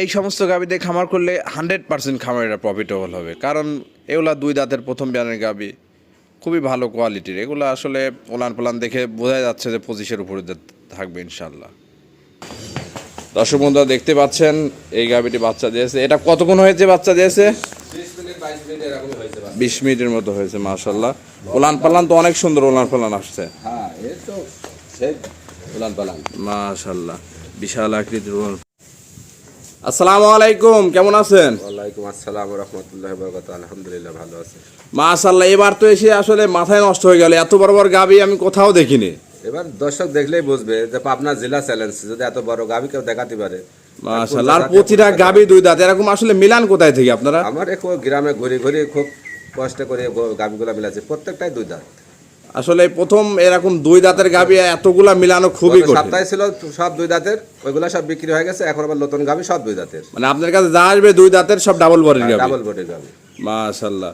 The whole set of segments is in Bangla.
এই সমস্ত গাভি দিয়ে খামার করলে হান্ড্রেড পার্সেন্ট খামারিরা প্রফিটেবল হবে। কারণ এগুলা দুই দাঁতের প্রথম বিয়ানের গাভি খুবই ভালো কোয়ালিটির এগুলো আসলে ওলান পালান দেখে বোঝা যাচ্ছে যে পঁচিশের উপরে থাকবে ইনশাল্লাহ দর্শক বন্ধুরা দেখতে পাচ্ছেন এই গাভিটি বাচ্চা দিয়েছে। এটা কতক্ষণ হয়েছে বাচ্চা দিয়েছে? বিশ মিনিটের মতো হয়েছে মাশাল্লাহ ওলান পালান তো অনেক সুন্দর ওলান পালান আসছে। হ্যাঁ মাশাল্লাহ বিশাল আকৃতির ওলান আসসালামু আলাইকুম কেমন আছেন? ওয়ালাইকুম আসসালাম রহমতুল্লাহ বরকত আলহামদুলিল্লাহ ভালো আছে। মাশাল্লাহ এবার তো এসে আসলে মাথায় নষ্ট হয়ে গেল এত বড় বড় গাবি আমি কোথাও দেখিনি। এবার দর্শক দেখলেই বুঝবে যে পাবনা জেলা চ্যালেঞ্জ যদি এত বড় গাভি কেউ দেখাতে পারে মাশাল্লাহ আর প্রতিটা গাবি দুই দাঁত এরকম আসলে মিলান কোথায় থেকে আপনারা? আমার খুব গ্রামে ঘুরে ঘুরে খুব কষ্ট করে গ- গাভিগুলো মিলাচ্ছে প্রত্যেকটাই দুই দাঁত। আসলে প্রথম এরকম দুই দাঁতের গাবি এতগুলা মিলানো খুবই কঠিন। সপ্তাহে ছিল সব দুই দাঁতের ওইগুলা সব বিক্রি হয়ে গেছে এখন আবার নতুন গাবি সব দুই দাঁতের। মানে আপনার কাছে যা আসবে দুই দাঁতের সব ডাবল বডির গাবি ডাবল বডির গাবি মাশাল্লাহ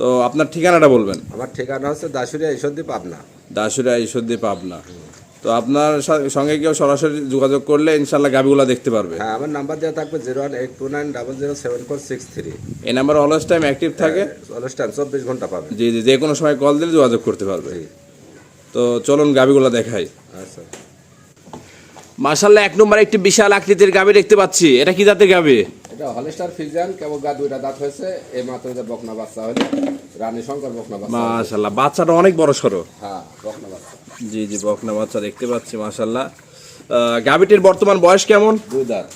তো আপনার ঠিকানাটা বলবেন? আমার ঠিকানা হচ্ছে দাশুরিয়া ঈশ্বরদী পাবনা। দাশুরিয়া ঈশ্বরদী পাবনা। তো আপনার সঙ্গে কেউ সরাসরি যোগাযোগ করলে ইনশাল্লাহ গাবিগুলা দেখতে পারবে। হ্যাঁ আমার নাম্বার দেওয়া থাকবে zero one eight two nine double zero seven four six three. এই নাম্বার অলওয়েজ টাইম অ্যাক্টিভ থাকে? অনুষ্ঠান চব্বিশ ঘণ্টা পাবে। জি জি যে কোনো সময় কল দিলে যোগাযোগ করতে পারবে। তো চলুন গাবিগুলো দেখাই। আচ্ছা। মাশাল্লাহ এক নম্বর একটি বিশাল আকৃতির গাবি দেখতে পাচ্ছি। এটা কি জাতের গাবি? এটা হলিস্টার ফিজিয়ান কেবল গা দুইটা দাঁত হয়েছে এই মাত্র যে বকনা বাচ্চা হলে রানী শঙ্কর বকনা বাচ্চা। মাশাল্লাহ বাচ্চাটা অনেক বড় সরো হ্যাঁ বকনা বাচ্চা। জি জি বকনা বাচ্চা দেখতে পাচ্ছি মাশাল্লাহ আহ, গাবিটির বর্তমান বয়স কেমন? দুই দাঁত।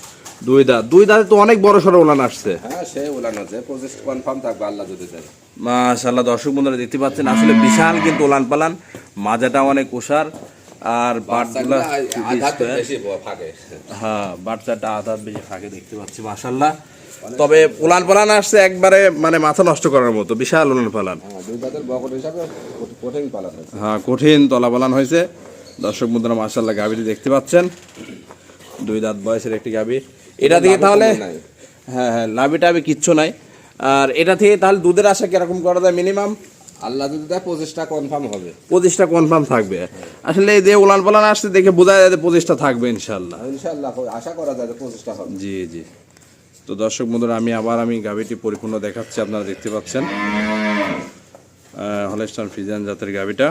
দুই দাঁত। দুই দাঁতে তো অনেক বড় সড়ো উলান আসছে। হ্যাঁ সে উলান আছে পঁচিশ কনফার্ম থাকবে আল্লাহ যদি দেয় মাশাল্লাহ দর্শক বন্ধুরা দেখতে পাচ্ছেন আসলে বিশাল কিন্তু ওলান পালান মাজাটা অনেক ওষার আর বাটগুলা আধা বেশি ফাঁকে। হ্যাঁ বাচ্চাটা আধার বেশি ফাঁকে দেখতে পাচ্ছি মাশাল্লাহ তবে উলান পালান আসছে একবারে মানে মাথা নষ্ট করার মতো বিশাল উলান পালান। হ্যাঁ কঠিন হ্যাঁ তলা পালান হয়েছে। দর্শক বন্ধুরা মাশাল্লাহ গাবিটি দেখতে পাচ্ছেন। দুই দাঁত বয়সের একটি গাবি এটা থেকে তাহলে নাই। হ্যাঁ হ্যাঁ লাভি টাবি কিচ্ছু নাই। আর এটা থেকে তাহলে দুধের আশা কীরকম করা যায় মিনিমাম? আল্লাহ যদি দেয় পঁচিশটা কনফার্ম হবে। পঁচিশটা কনফার্ম থাকবে। আসলে এই যে উলান পালান আসছে দেখে বোঝা যায় যে পঁচিশটা থাকবে ইনশাল্লাহ ইনশাল্লাহ আশা করা যায় যে পঁচিশটা হবে। জি জি। তো দর্শক বন্ধুরা আমি আবার আমি গাভিটি পরিপূর্ণ দেখাচ্ছি আপনারা দেখতে পাচ্ছেন। হলেস্টান ফিজান জাতের গাভিটা।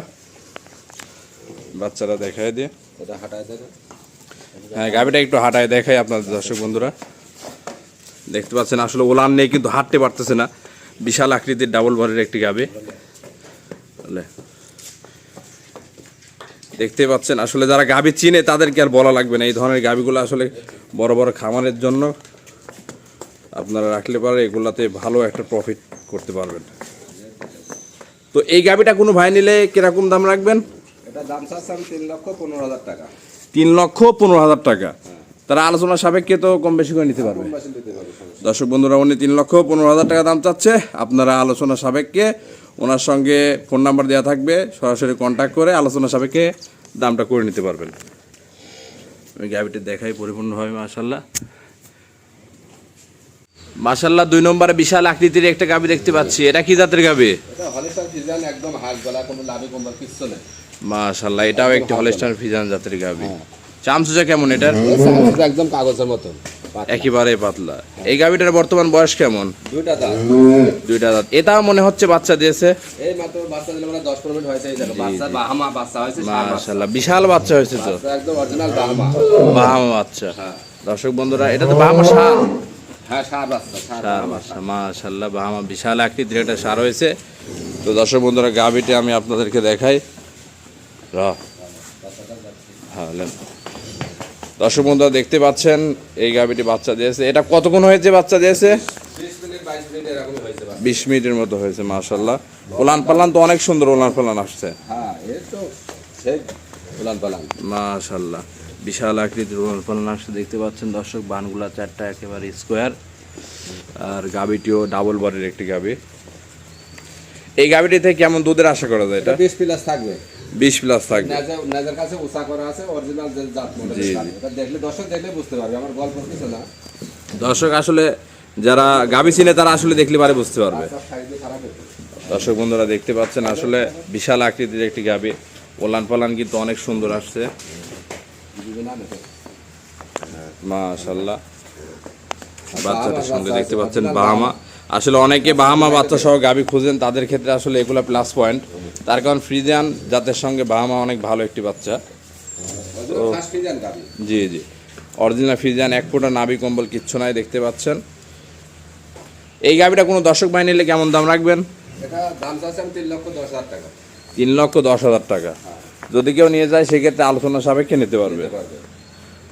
বাচ্চারা দেখায় দিয়ে। এটা হাঁটায় দেখে। হ্যাঁ গাভিটা একটু হাঁটায় দেখাই আপনাদের দর্শক বন্ধুরা। দেখতে পাচ্ছেন আসলে ওলান নেই কিন্তু হাঁটতে পারতেছে না। বিশাল আকৃতির ডাবল ভরের একটি গাভি? দেখতে পাচ্ছেন আসলে যারা গাভি চিনে তাদেরকে আর বলা লাগবে না। এই ধরনের গাভিগুলো আসলে বড় বড় খামারের জন্য আপনারা রাখলে পারে এগুলাতে ভালো একটা প্রফিট করতে পারবেন। তো এই গাভিটা কোনো ভাই নিলে কীরকম দাম রাখবেন? এটা দাম চাচ্ছে আমি তিন লক্ষ পনেরো হাজার টাকা। তিন লক্ষ পনেরো হাজার টাকা। তারা আলোচনা সাপেক্ষে তো কম বেশি করে নিতে পারবে। দর্শক বন্ধুরা উনি তিন লক্ষ পনেরো হাজার টাকা দাম চাচ্ছে। আপনারা আলোচনা সাপেক্ষে ওনার সঙ্গে ফোন নাম্বার দেওয়া থাকবে। সরাসরি কন্ট্যাক্ট করে আলোচনা সাপেক্ষে দামটা করে নিতে পারবেন। আমি গাবিটি দেখাই পরিপূর্ণভাবে মাশাল্লাহ মাশাল্লাহ দুই নম্বরে বিশাল আকৃতির একটা গাবি দেখতে পাচ্ছি। এটা কি জাতের গাবি? এটা মাশাল্লাহ এটাও একটি হলেস্টার ফিজান জাতের গাবি। চামচুচা কেমন এটার? এটা একদম কাগজের মতন একেবারে পাতলা। এই গাবিটার বর্তমান বয়স কেমন? দুইটা দাম দুইটা দাঁত। এটাও মনে হচ্ছে বাচ্চা দিয়েছে? এই মাত্র বাচ্চা দিলে মানে দশ পনেরো মিনিট হয়েছে বাচ্চা বাহামা বাচ্চা হয়েছে ষাঁড় বিশাল বাচ্চা হয়েছে তো। একদম অরিজিনাল বাহামা। বাহামা বাচ্চা। দর্শক বন্ধুরা এটা তো বাহামা সার হ্যাঁ সার বাচ্চা মাশাল্লাহ বাহামা বিশাল আকৃতির একটা সার হয়েছে। তো দর্শক বন্ধুরা গাভিটি আমি আপনাদেরকে দেখাই। হ্যাঁ লেন। দর্শক বন্ধুরা দেখতে পাচ্ছেন এই গাভিটি বাচ্চা দিয়েছে। এটা কতক্ষণ হয়েছে বাচ্চা দিয়েছে? বিশ মিনিট বাইশ মিনিট এরকম হয়েছে বাচ্চা। বিশ মিনিটের মতো হয়েছে মাশাল্লাহ ওলান পালান তো অনেক সুন্দর ওলান পালান আসছে। হ্যাঁ এর তো সেই মাশাল্লাহ বিশাল আকৃতির উলান পালান আসছে। দেখতে পাচ্ছেন দর্শক বানগুলা চারটা একেবারে স্কোয়ার আর গাবিটিও ডাবল বারের একটি গাবি এই গাবিটি থেকে কেমন দুধের আশা করা যায় এটা? বিশ প্লাস থাকবে। বিশ প্লাস থাকবে। নেজের নেজের কাছে উষা করা আছে অরিজিনাল জাত মডেল জি, এটা দেখলে দর্শক দেখলে বুঝতে পারবে আমার গল্প কিছু না। দর্শক আসলে যারা গাবি চিনে তারা আসলে দেখলে পারে বুঝতে পারবে। হতো দর্শক বন্ধুরা দেখতে পাচ্ছেন আসলে বিশাল আকৃতির একটি গাবি ওলান পালান কিন্তু অনেক সুন্দর আসছে। মাশাল্লাহ। বাচ্চাটার সঙ্গে দেখতে পাচ্ছেন বাহামা আসলে অনেকে বাহামা বাচ্চা সহ গাবি খুঁজেন তাদের ক্ষেত্রে আসলে এগুলো প্লাস পয়েন্ট তার কারণ ফ্রিজিয়ান জাতের সঙ্গে বাহামা অনেক ভালো একটি বাচ্চা। গাবি জি জি। অরিজিনাল ফ্রিজিয়ান এক ফোঁটা নাভি কম্বল কিচ্ছু নাই দেখতে পাচ্ছেন। এই গাবিটা কোনো দর্শক বাই নিলে কেমন দাম রাখবেন? তিন লক্ষ দশ হাজার টাকা। টাকা। যদি কেউ নিয়ে যায় সেক্ষেত্রে আলোচনা সাপেক্ষে নিতে পারবে। পারবে।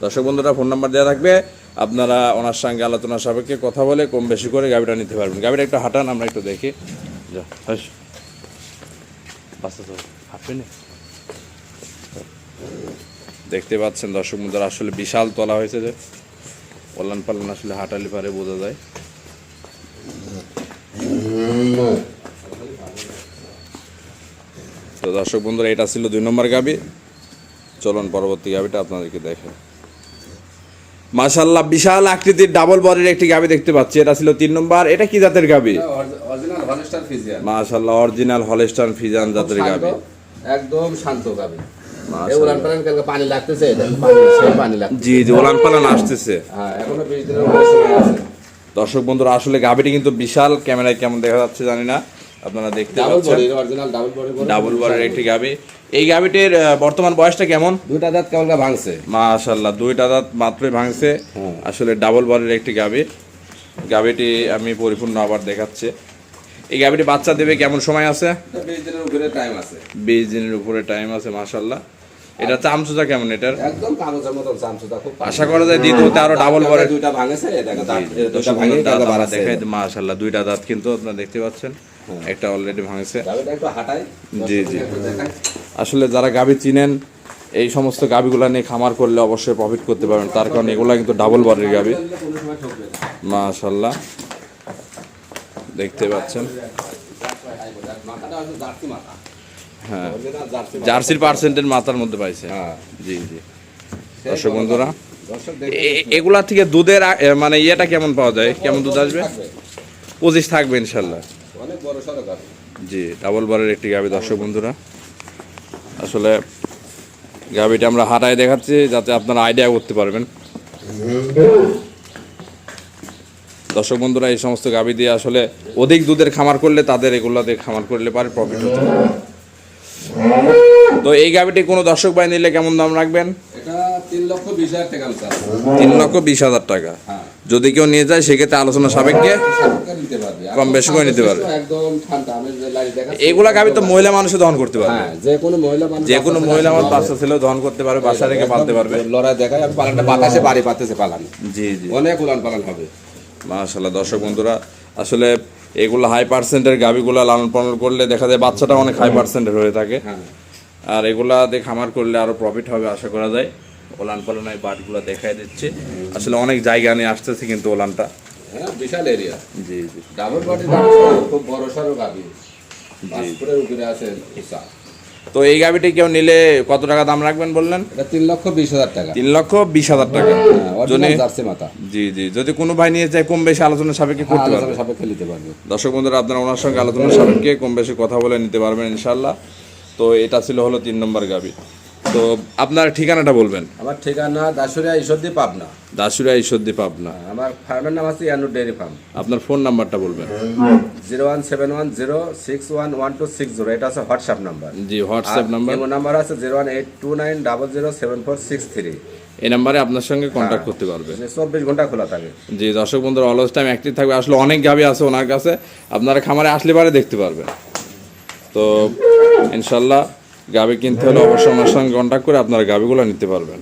দর্শক বন্ধুরা ফোন নাম্বার দেওয়া থাকবে। আপনারা ওনার সঙ্গে আলোচনা সাপেক্ষে কথা বলে কম বেশি করে গাড়িটা নিতে পারবেন। গাড়িটা একটু হাঁটান, আমরা একটু দেখি। দেখতে পাচ্ছেন দর্শক বন্ধুরা, আসলে বিশাল তলা হয়েছে যে। পল্লান পাল্লান আসলে হাঁটালি পারে বোঝা যায়। তো দর্শক বন্ধুরা, এটা ছিল দুই নম্বর গাবি। চলুন পরবর্তী গাবিটা আপনাদেরকে দেখেন মাশাল্লাহ বিশাল আকৃতির ডাবল বডির একটি গাবি দেখতে পাচ্ছি। এটা ছিল তিন নম্বর। এটা কি জাতের গাবি? এটা অরিজিনাল হলস্টার মাশাল্লাহ অরিজিনাল হলস্টান ফিজান জাতের গাবি। একদম শান্ত গাবি। মাশাআল্লাহ। এই উলান পালান কালকে পানি লাগতেছে পানি সেই জি জি ওলান পালান আসতেছে। হ্যাঁ এখনও বিশ দিনের আছে। দর্শক বন্ধুরা আসলে গাবিটি কিন্তু বিশাল ক্যামেরায় কেমন দেখা যাচ্ছে জানি না। আপনারা দেখতে ডাবল পাচ্ছেন। ডাবল বডির একটি গাবি। এই গাভীটির বর্তমান বয়সটা কেমন? দুইটা দাঁত কেমন ভাঙছে। মাশাল্লাহ দুইটা দাঁত মাত্রই ভাঙছে। হুম। আসলে ডাবল বারের একটি গাভি। গাভিটি আমি পরিপূর্ণ আবার দেখাচ্ছি। এই গাভীটি বাচ্চা দেবে কেমন সময় আছে? বিশ দিনের উপরে টাইম আছে। বিশ দিনের উপরে টাইম আছে মাশাল্লাহ। এটা চামচুচা কেমন এটার? একদম কাগজের মতন চামচুটা খুব আশা করা যায় দ্বিতীয়তে আরও ডাবল বডির দুইটা ভাঙেছে দেখো দাঁত দুইটা ভাঙে দাঁত দেখাই মাশাল্লাহ দুইটা দাঁত কিন্তু আপনারা দেখতে পাচ্ছেন। একটা অলরেডি ভাঙছে। গাবিটা একটু হাঁটাই। জি, জি। আসলে যারা গাবি চিনেন এই সমস্ত গাবিগুলো নিয়ে খামার করলে অবশ্যই প্রফিট করতে পারবেন। তার কারণ এগুলা কিন্তু ডাবল বডির গাবি। মাশাল্লাহ দেখতে পাচ্ছেন মাথাটা হচ্ছে জার্সি মাথা হ্যাঁ। জার্সির পার্সেন্টের মাথার মধ্যে পাইছে। হ্যাঁ। জি জি। দর্শক বন্ধুরা এগুলা থেকে দুধের মানে ইয়েটা কেমন পাওয়া যায়? কেমন দুধ আসবে? পঁচিশ থাকবে ইনশাল্লাহ। গাভী। জি ডাবল বারের একটি গাবি দর্শক বন্ধুরা। আসলে গাবিটা আমরা হাঁটায় দেখাচ্ছি যাতে আপনারা আইডিয়া করতে পারবেন। দর্শক বন্ধুরা এই সমস্ত গাবি দিয়ে আসলে অধিক দুধের খামার করলে তাদের এগুলো দিয়ে খামার করলে পারে প্রফিট হতে পারে। তো এই গাবিটি কোনো দর্শক ভাই নিলে কেমন দাম রাখবেন? তিন লক্ষ বিশ হাজার টাকা হ্যাঁ। যদি কেউ নিয়ে যায় সেক্ষেত্রে আলোচনা সাপেক্ষে। কম বেশি করে নিতে পারবে। এগুলা গাবি তো মহিলা মানুষে দহন করতে পারবে। হ্যাঁ যে কোনো মহিলা যে কোনো মহিলা আমার বাচ্চা ছেলেও দহন করতে পারবে বাসা রেখে পালতে পারবে। লড়াই দেখায় আমি পালানটা বাতাসে বাড়ি পাতেছে পালান। জি জি। অনেক উলান পালান হবে। মাশাল্লাহ দর্শক বন্ধুরা আসলে এগুলো হাই পার্সেন্টের গাবিগুলো লালন পালন করলে দেখা যায় বাচ্চাটা অনেক হাই পার্সেন্টের হয়ে থাকে। হ্যাঁ। আর এগুলা দিয়ে খামার করলে আরও প্রফিট হবে আশা করা যায়। ওলান পালনের বাটগুলো দেখাই দিচ্ছে। আসলে অনেক জায়গা নিয়ে আসতেছে কিন্তু ওলানটা হ্যাঁ বিশাল এরিয়া জি জি। ডাবল বাটি খুব বড় সড়ো গাভি। জি। উপরে আছে তো এই গাভিটি কেউ নিলে কত টাকা দাম রাখবেন বললেন? তিন লক্ষ বিশ হাজার টাকা। তিন লক্ষ বিশ হাজার টাকা। হ্যাঁ, জি জি। যদি কোনো ভাই নিয়ে যায় কম বেশি আলোচনা সাপেক্ষে হ্যাঁ, করতে পারবে। সাপেক্ষে নিতে পারবে। দর্শক বন্ধুরা আপনারা ওনার সঙ্গে আলোচনা সাপেক্ষে কম বেশি কথা বলে নিতে পারবেন ইনশাল্লাহ। তো এটা ছিল হলো তিন নম্বর গাবি তো আপনার ঠিকানাটা বলবেন? আমার ঠিকানা দাসুরিয়া ঈশ্বরদী পাবনা। দাসুরা ঈশ্বরদী পাবনা। আমার ফার্মের নাম আছে ইয়ানুর ডেয়ারি ফার্ম। আপনার ফোন নাম্বারটা বলবেন। Zero one seven one zero six one one two six zero. এটা আছে হোয়াটসঅ্যাপ নাম্বার। জি হোয়াটসঅ্যাপ নাম্বার। নাম্বার আছে zero one eight two nine double zero seven four six three. এই নাম্বারে আপনার সঙ্গে কন্ট্যাক্ট করতে পারবে। চব্বিশ ঘণ্টা খোলা থাকে। জি দর্শক বন্ধুরা অলস টাইম অ্যাক্টিভ থাকবে। আসলে অনেক গাবি আছে ওনার কাছে। আপনারা খামারে আসলে পারে দেখতে পারবেন। তো ইনশাল্লাহ গাবি কিনতে হলে অবশ্যই আমার সঙ্গে কন্ট্যাক্ট করে আপনারা গাবিগুলো নিতে পারবেন।